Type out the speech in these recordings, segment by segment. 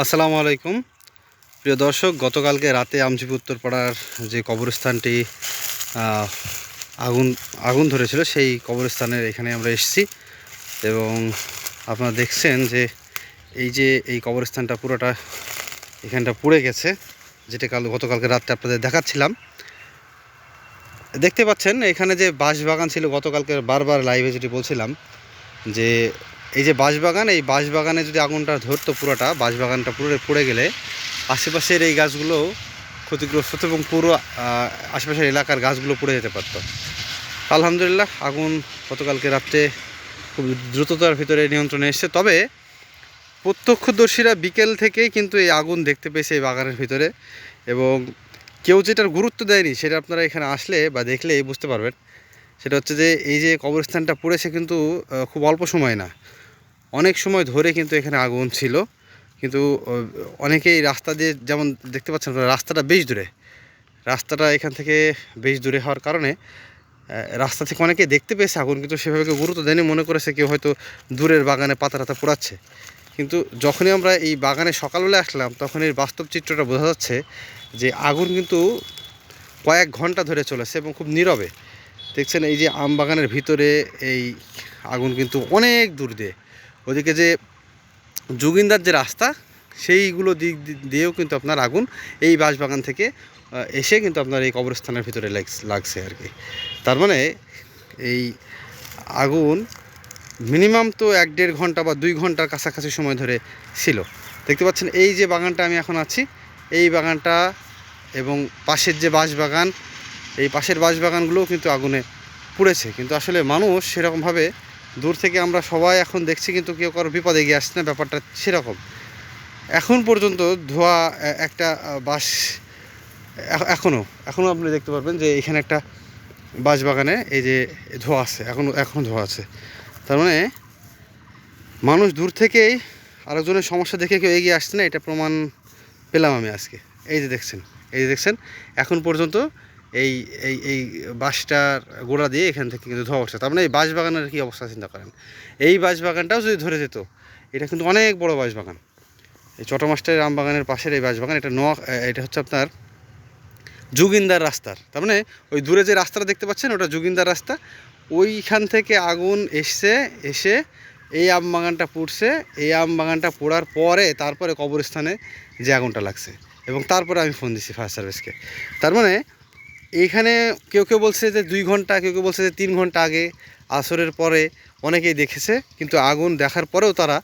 আসসালামু আলাইকুম। প্রিয় দর্শক, গতকালকে রাতে আমজিপুর উত্তরপাড়ার যে কবরস্থানটি আগুন আগুন ধরেছিল, সেই কবরস্থানের এখানে আমরা এসেছি এবং আপনারা দেখছেন যে এই যে এই কবরস্থানটা পুরোটা এখানটা পুড়ে গেছে, যেটা কাল, গতকালকে রাত্রে আপনাদের দেখাচ্ছিলাম। দেখতে পাচ্ছেন, এখানে যে বাঁশবাগান ছিল, গতকালকে বারবার লাইভে যেটি বলছিলাম যে এই যে বাঁশবাগান, এই বাঁশবাগানে যদি আগুনটা ধরতো পুরোটা, বাঁশবাগানটা পুরো পড়ে গেলে আশেপাশের এই গাছগুলো ক্ষতিগ্রস্ত হতো এবং পুরো আশেপাশের এলাকার গাছগুলো পড়ে যেতে পারতো। আলহামদুলিল্লাহ, আগুন গতকালকে রাত্রে খুব দ্রুততার ভিতরে নিয়ন্ত্রণে এসছে। তবে প্রত্যক্ষদর্শীরা বিকেল থেকেই কিন্তু এই আগুন দেখতে পেয়েছে এই বাগানের ভিতরে এবং কেউ যেটার গুরুত্ব দেয়নি, সেটা আপনারা এখানে আসলে বা দেখলেই বুঝতে পারবেন। সেটা হচ্ছে যে, এই যে কবরস্থানটা পড়েছে কিন্তু খুব অল্প সময় না। অনেক সময় ধরে কিন্তু এখানে আগুন ছিল। কিন্তু অনেকেই রাস্তা দিয়ে যেমন দেখতে পাচ্ছেন রাস্তাটা বেশ দূরে। রাস্তাটা এখান থেকে বেশ দূরে হওয়ার কারণে রাস্তা থেকে অনেকে দেখতে পেয়েছে আগুন, কিন্তু সেভাবে কেউ গুরুত্ব দেয়নি। মনে করেছে কেউ হয়তো দূরের বাগানে পাতা টাতা পোড়াচ্ছে। কিন্তু যখনই আমরা এই বাগানে সকালবেলা আসলাম, তখন এই বাস্তব চিত্রটা বোঝা যাচ্ছে যে আগুন কিন্তু কয়েক ঘণ্টা ধরে চলেছে এবং খুব নীরবে। দেখছেন, এই যে আম বাগানের ভিতরে এই আগুন কিন্তু অনেক দূর দিয়ে ওদিকে যে যোগিন্দার যে রাস্তা, সেইগুলো দিক দিয়েও কিন্তু আপনার আগুন এই বাঁশবাগান থেকে এসে কিন্তু আপনার এই কবরস্থানের ভিতরে লাগছে আর কি। তার মানে এই আগুন মিনিমাম তো এক দেড় ঘণ্টা বা দুই ঘণ্টার কাছাকাছি সময় ধরে ছিল। দেখতে পাচ্ছেন, এই যে বাগানটা আমি এখন আছি, এই বাগানটা এবং পাশের যে বাঁশবাগান, এই পাশের বাঁশবাগানগুলোও কিন্তু আগুনে পুড়েছে। কিন্তু আসলে মানুষ সেরকমভাবে দূর থেকে আমরা সবাই এখন দেখছি, কিন্তু কেউ কারও বিপদে এগিয়ে আসছে না, ব্যাপারটা সেরকম। এখন পর্যন্ত ধোয়া একটা এখ- এখনও এখনও আপনি দেখতে পারবেন যে এখানে একটা বাঁশবাগানে এই যে ধোয়া আছে এখনও এখনও ধোয়া আছে। তার মানে মানুষ দূর থেকেই আরেকজনের সমস্যা দেখে কেউ এগিয়ে আসছে না, এটা প্রমাণ পেলাম আমি আজকে। এই যে দেখছেন, এই যে দেখছেন, এখন পর্যন্ত এই এই এই বাঁশটার গোড়া দিয়ে এখান থেকে কিন্তু ধোয়া উঠছে। তার মানে এই বাঁশবাগানের কী অবস্থা চিন্তা করেন? এই বাঁশবাগানটাও যদি ধরে যেত, এটা কিন্তু অনেক বড় বাঁশবাগান। এই চটমাস্টারের আম বাগানের পাশের এই বাঁশবাগান, এটা নোয়া, এটা হচ্ছে আপনার যুগিন্দার রাস্তার। তার মানে ওই দূরে যে রাস্তাটা দেখতে পাচ্ছেন, ওটা যুগিন্দার রাস্তা। ওইখান থেকে আগুন এসছে, এসে এই আম বাগানটা পুড়ছে। এই আম বাগানটা পোড়ার পরে তারপরে কবরস্থানে যে আগুনটা লাগছে। এবং তারপরে আমি ফোন দিছি ফায়ার সার্ভিসকে তার মানে এইখানে কেউ কেউ বলছে যে দুই ঘণ্টা, কেউ কেউ বলছে যে তিন ঘণ্টা আগে আসরের পরে অনেকেই দেখেছে, কিন্তু আগুন দেখার পরেও তারা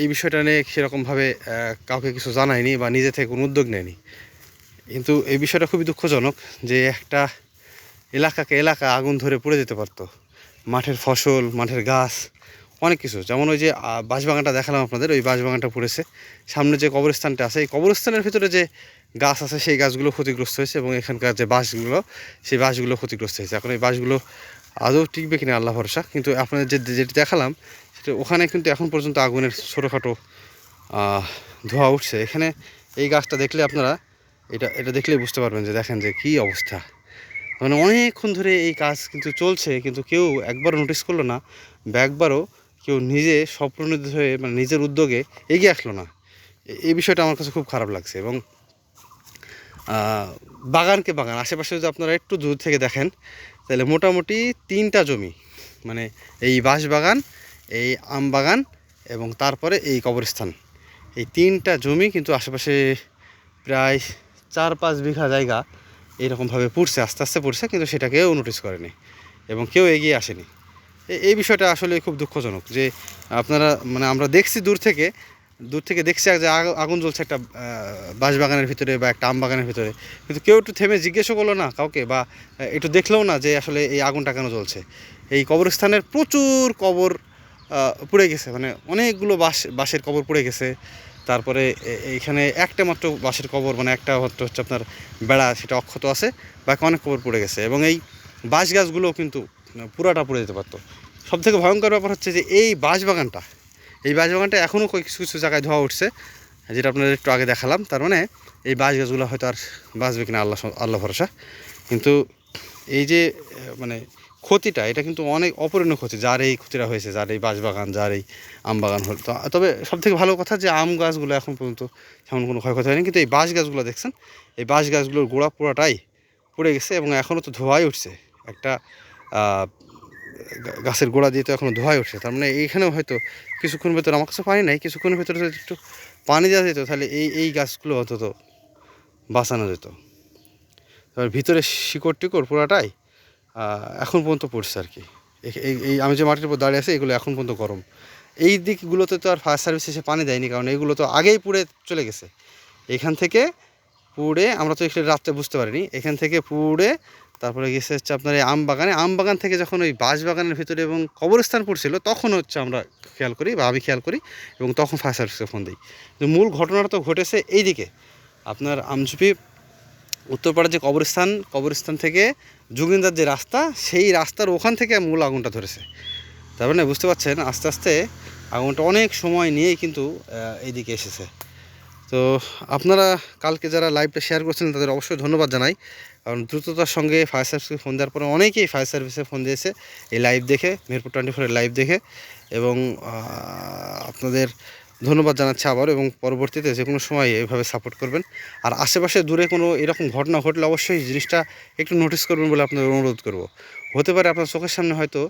এই বিষয়টা নিয়ে সেরকমভাবে কাউকে কিছু জানায়নি বা নিজে থেকে কোনো উদ্যোগ নেয়নি। কিন্তু এই বিষয়টা খুবই দুঃখজনক যে একটা এলাকাকে এলাকা আগুন ধরে পড়ে যেতে পারতো। মাঠের ফসল, মাঠের গাছ অনেক কিছু। যেমন ওই যে বাঁশবাগানটা দেখালাম আপনাদের, ওই বাঁশবাগানটা পড়েছে সামনে যে কবরস্থানটা আছে, এই কবরস্থানের ভিতরে যে গাছ আছে, সেই গাছগুলো ক্ষতিগ্রস্ত হয়েছে এবং এখানকার যে বাঁশগুলো, সেই বাঁশগুলো ক্ষতিগ্রস্ত হয়েছে। এখন এই বাঁশগুলো আদৌ টিকবে কিনা আল্লাহ ভরসা। কিন্তু আপনাদের যে, যেটি দেখালাম, সেটা ওখানে কিন্তু এখন পর্যন্ত আগুনের ছোটোখাটো ধোঁয়া উঠছে। এখানে এই গাছটা দেখলে আপনারা, এটা এটা দেখলেই বুঝতে পারবেন যে, দেখেন যে কী অবস্থা। মানে অনেকক্ষণ ধরে এই কাজ কিন্তু চলছে, কিন্তু কেউ একবারও নোটিস করল না, বা একবারও কেউ নিজে স্বপ্রণোদিত হয়ে মানে নিজের উদ্যোগে এগিয়ে আসলো না। এই বিষয়টা আমার কাছে খুব খারাপ লাগছে এবং বাগানকে বাগান। আশেপাশে যদি আপনারা একটু দূর থেকে দেখেন, তাহলে মোটামুটি তিনটা জমি মানে এই বাঁশ বাগান, এই আম বাগান এবং তারপরে এই কবরস্থান। এই তিনটা জমি কিন্তু আশেপাশে প্রায় চার পাঁচ বিঘা জায়গা এইরকমভাবে পড়ছে, আস্তে আস্তে পড়ছে, কিন্তু সেটা কেউ নোটিস করেনি এবং কেউ এগিয়ে আসেনি। এই বিষয়টা আসলে খুব দুঃখজনক যে আপনারা মানে আমরা দেখছি দূর থেকে দূর থেকে দেখছি যে আগুন জ্বলছে একটা আহ, বাঁশবাগানের ভিতরে বা একটা আম বাগানের ভিতরে। কিন্তু কেউ একটু থেমে জিজ্ঞেসও করল না কাউকে বা একটু দেখলেও না যে আসলে এই আগুনটা কেন জ্বলছে। এই কবরস্থানের প্রচুর কবর পুড়ে গেছে। মানে অনেকগুলো বাঁশ বাঁশের কবর পুড়ে গেছে। তারপরে এ- এইখানে একটা মাত্র বাঁশের কবর মানে একটা মাত্র হচ্ছে আপনার বেড়া সেটা অক্ষত আছে। বাকি অনেক কবর পুড়ে গেছে। এবং এই বাঁশ গাছগুলোও কিন্তু পুরাটা পুড়ে যেতে পারতো। সব থেকে ভয়ঙ্কর ব্যাপার হচ্ছে যে এই বাঁশ বাগানটা এই বাঁশ বাগানটা এখনও কিছু কিছু জায়গায় ধোয়া উঠছে, যেটা আপনাদের একটু আগে দেখালাম। তার মানে এই বাঁশ গাছগুলো হয়তো আর বাঁচবে কিনা আল্লাহ আল্লাহ ভরসা। কিন্তু এই যে মানে ক্ষতিটা, এটা কিন্তু অনেক অপরিণীয় ক্ষতি, যার এই ক্ষতিটা হয়েছে, যার এই বাঁশবাগান, যার এই আম বাগান হল। তো, তবে সবথেকে ভালো কথা যে আম গাছগুলো এখন পর্যন্ত তেমন কোনো ক্ষয়ক্ষতি হয়নি। কিন্তু এই বাঁশ গাছগুলো দেখছেন, এই বাঁশ গাছগুলোর গোড়া পুরাটাই পড়ে গেছে এবং এখনও তো ধোয়াই উঠছে। একটা গাছের গোড়া দিয়ে তো এখনও ধোয়াই উঠছে। তার মানে এইখানেও হয়তো কিছুক্ষণ ভেতরে, আমার কাছে পানি নাই, কিছুক্ষণের ভেতরে যদি একটু পানি দেওয়া যেত, তাহলে এই এই গাছগুলো অন্তত বাঁচানো যেত। এবার ভিতরে শিকড় টিকড় পুরাটাই এখন পর্যন্ত পড়ছে আর কি। এই- আমি যে মাটির উপর দাঁড়িয়ে আছি, এগুলো এখন পর্যন্ত গরম। এই দিকগুলোতে তো আর ফায়ার সার্ভিস এসে পানি দেয়নি, কারণ এগুলো তো আগেই পুড়ে চলে গেছে। এখান থেকে পুড়ে, আমরা তো একটু রাত্রে বুঝতে পারিনি, এখান থেকে পুড়ে তারপরে গেছে হচ্ছে আপনার এই আম বাগানে আম বাগান থেকে যখন ওই বাঁশ বাগানের ভিতরে এবং কবরস্থান পড়ছিল, তখন হচ্ছে আমরা খেয়াল করি বা আমি খেয়াল করি এবং তখন ফায়ার সার্ভিসকে ফোন দিই। তো মূল ঘটনাটা তো ঘটেছে এইদিকে। আপনার আমঝুপি, উত্তরপাড়ার যে কবরস্থান কবরস্থান থেকে যোগিন্দার যে রাস্তা, সেই রাস্তার ওখান থেকে মূল আগুনটা ধরেছে। তার মানে বুঝতে পারছেন, আস্তে আস্তে আগুনটা অনেক সময় নিয়েই কিন্তু এইদিকে এসেছে। তো আপনারা কালকে যারা লাইভটা শেয়ার করছিলেন, তাদের অবশ্যই ধন্যবাদ জানাই। কারণ দ্রুততার সঙ্গে ফায়ার সার্ভিসকে ফোন দেওয়ার পরে অনেকেই ফায়ার সার্ভিসে ফোন দিয়েছে এই লাইভ দেখে, মিরপুর টোয়েন্টি ফোরের লাইভ দেখে এবং আপনাদের ধন্যবাদ জানাচ্ছি আবার এবং পরবর্তীতে যে কোনো সময় এইভাবে সাপোর্ট করবেন। আর আশেপাশে দূরে কোনো এরকম ঘটনা ঘটলে অবশ্যই জিনিসটা একটু নোটিস করবেন বলে আপনাদের অনুরোধ করব। হতে পারে আপনার চোখের সামনে হয়তো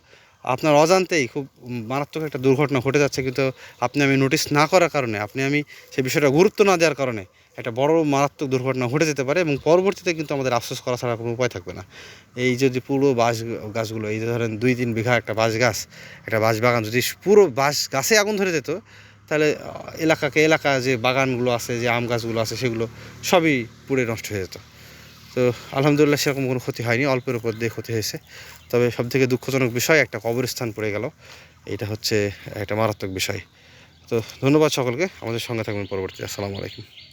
আপনার অজান্তেই খুব মারাত্মক একটা দুর্ঘটনা ঘটে যাচ্ছে কিন্তু আপনি আমি নোটিস না করার কারণে, আপনি আমি সেই বিষয়টা গুরুত্ব না দেওয়ার কারণে একটা বড় মারাত্মক দুর্ঘটনা ঘটে যেতে পারে এবং পরবর্তীতে কিন্তু আমাদের আফসোস করা ছাড়া কোনো উপায় থাকবে না। এই যদি পুরো বাঁশ গাছগুলো, এই ধরেন দুই তিন বিঘা একটা বাঁশ গাছ, একটা বাঁশ বাগান যদি পুরো বাঁশ গাছে আগুন ধরে যেত, তাহলে এলাকাকে এলাকা যে বাগানগুলো আছে, যে আম গাছগুলো আছে, সেগুলো সবই পুড়ে নষ্ট হয়ে যেত। তো আলহামদুলিল্লাহ সেরকম কোনো ক্ষতি হয়নি, অল্পের উপর দিয়ে ক্ষতি হয়েছে। তবে সবথেকে দুঃখজনক বিষয়, একটা কবরস্থান পড়ে গেল। এটা হচ্ছে একটা মারাত্মক বিষয়। তো ধন্যবাদ সকলকে, আমাদের সঙ্গে থাকবেন পরবর্তীতে। আসসালামু আলাইকুম।